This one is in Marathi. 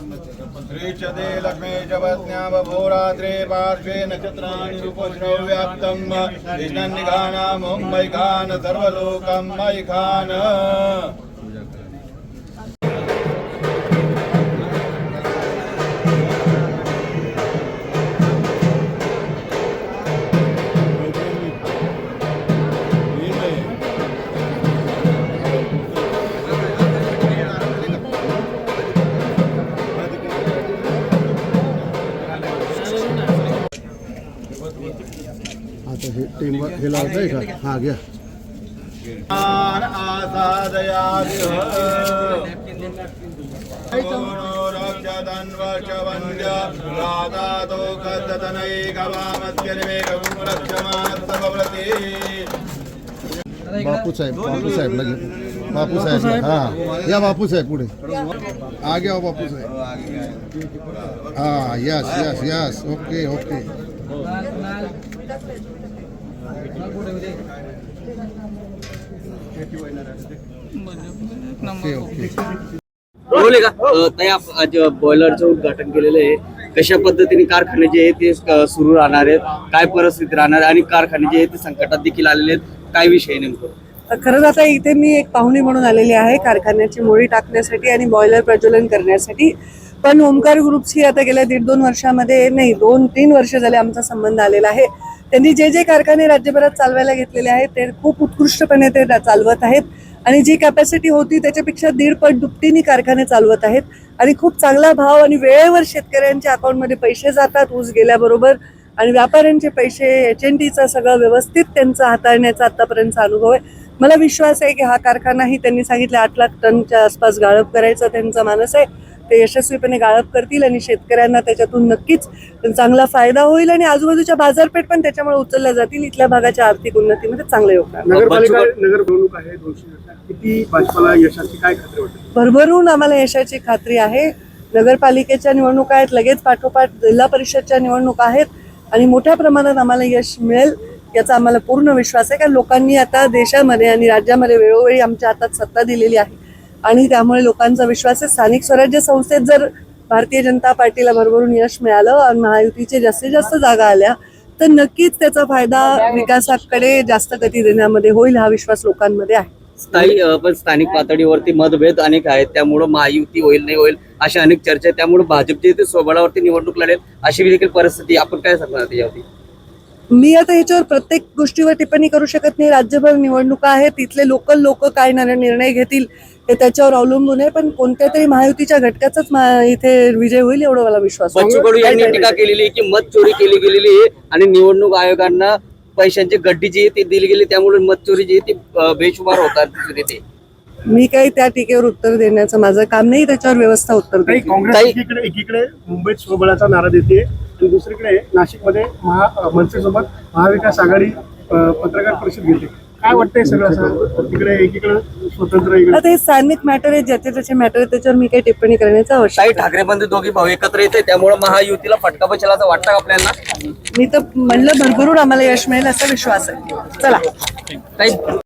श्रीचदे लक्ष्मी च पत्न्या बभोरात्रे पार्श्वे नक्षत्राणि रूपश्रव्याप्तम् कृष्णन्निघानाम् ॐ सर्वलोकं मैघान हाँ तो टीम हे लावत आहे का हा घ्या बापू साहेब बापू साहेब लगे। बापू साहेब हाँ। या बापू साहेब पूरे। आ गया बापू साहेब। हाँ yes yes yes okay okay बोलले का? आज बॉयलरचं उद्घाटन केलेलं आहे. कशा पद्धतीने कारखाने जे आहे ते सुरू राहणार आहेत? काय परिस्थिती राहणार आहे? आणि कारखाने जे आहे ते संकटात देखील आलेले आहेत? काय विषय नेमकं? खरंच आता इथे मी एक पाहुणे म्हणून आलेली आहे कारखान्याची मोडी टाकण्यासाठी आणि बॉयलर प्रज्वलन करण्यासाठी. पण ओमकार ग्रुपशी आता गेल्या दीड दोन वर्षामध्ये नाही दोन तीन वर्ष झाले आमचा संबंध आलेला आहे. त्यांनी जे जे कारखाने राज्यभरात चालवायला घेतलेले आहेत ते खूप उत्कृष्टपणे ते चालवत आहेत. आणि जी कॅपॅसिटी होती त्याच्यापेक्षा दीडपट दुपटीने कारखाने चालवत आहेत. आणि खूप चांगला भाव आणि वेळेवर शेतकऱ्यांच्या अकाउंटमध्ये पैसे जातात ऊस गेल्याबरोबर. आणि व्यापाऱ्यांचे पैसे एच एन टीचा सगळं व्यवस्थित त्यांचा हाताळण्याचा आतापर्यंतचा अनुभव आहे. मला विश्वास आहे की हा कारखानाही त्यांनी सांगितलं आठ लाख टनच्या आसपास गाळप करायचा त्यांचा मानस आहे. ते यशस्वीपणे गाळप करतील आणि शेतकऱ्यांना त्याच्यातून नक्कीच चांगला फायदा होईल आणि आजूबाजूच्या बाजारपेठ पण त्याच्यामुळे उचलल्या जातील. इथल्या भागाच्या आर्थिक उन्नतीमध्ये चांगलं योगदान. नगरपालिका नगर निवडणूक आहे दोनशे दिवसात. किती भाजपाला यशाची काय खात्री वाटते? भरभरून आम्हाला यशाची खात्री आहे. नगरपालिकेच्या निवडणुका आहेत लगेच पाठोपाठ जिल्हा परिषदच्या निवडणुका आहेत आणि मोठ्या प्रमाणात आम्हाला यश मिळेल. याचा आम्हाला पूर्ण विश्वास आहे. कारण लोकांनी आता देशामध्ये आणि राज्यामध्ये वेळोवेळी आमच्या हातात सत्ता दिलेली आहे. आणि त्यामुळे लोकांचा विश्वास आहे. स्थानिक स्वराज्य संस्थेत जर भारतीय जनता पार्टीला भरभरून यश मिळालं आणि महायुतीचे जास्तीत जास्त जागा आल्या तर नक्कीच त्याचा फायदा विकासाकडे जास्त गती देण्यामध्ये होईल हा विश्वास लोकांमध्ये आहे. स्थायी पण स्थानिक पातळीवरती मतभेद अनेक आहेत. त्यामुळं महायुती होईल नाही होईल अशा अनेक चर्चा आहेत. त्यामुळे भाजपचे ते स्वबळावरती निवडणूक लढेल अशी देखील परिस्थिती. आपण काय सांगणार यावरती मी आता ह्याच्यावर प्रत्येक गोष्टीवर टिप्पणी करू शकत नाही. राज्यभर निवडणुका आहेत तिथले लोकल लोक काय निर्णय निर्णय घेतील हे त्याच्यावर अवलंबून आहे पण कोणत्या तरी महायुतीच्या घटकाचाच इथे विजय होईल एवढा मला विश्वास आहे. बच्चू कडू यांनी टीका केलेली आहे की मत चोरी केली गेलेली आहे आणि निवडणूक आयोगांना पैशांची गड्डी जी आहे ती दिली गेली त्यामुळे मत चोरी जी आहे ती बेशुमार होतात येते मी काही त्या टीकेवर उत्तर देण्याचं माझं काम नाही त्याच्यावर व्यवस्था उत्तर एकीकडे मुंबईत स्वबळाचा नारा देते आणि दुसरीकडे नाशिकमध्ये महा मनसेसोबत महाविकास आघाडी पत्रकार परिषद घेते. काय वाटतंय सगळं असं? तिकडे एकीकडे स्वतंत्र इकडे? आता हे स्थानिक मॅटर आहे ज्याचे त्याचे मॅटर आहे त्याच्यावर मी काही टिप्पणी करण्याचं आवश्यक काही ठाकरे बंधू दोघी भाऊ एकत्र येते त्यामुळे महायुतीला फटका बसला असं वाटतं का आपल्याला? मी तर म्हणलं भरभरून आम्हाला यश मिळेल असा विश्वास आहे. चला. काही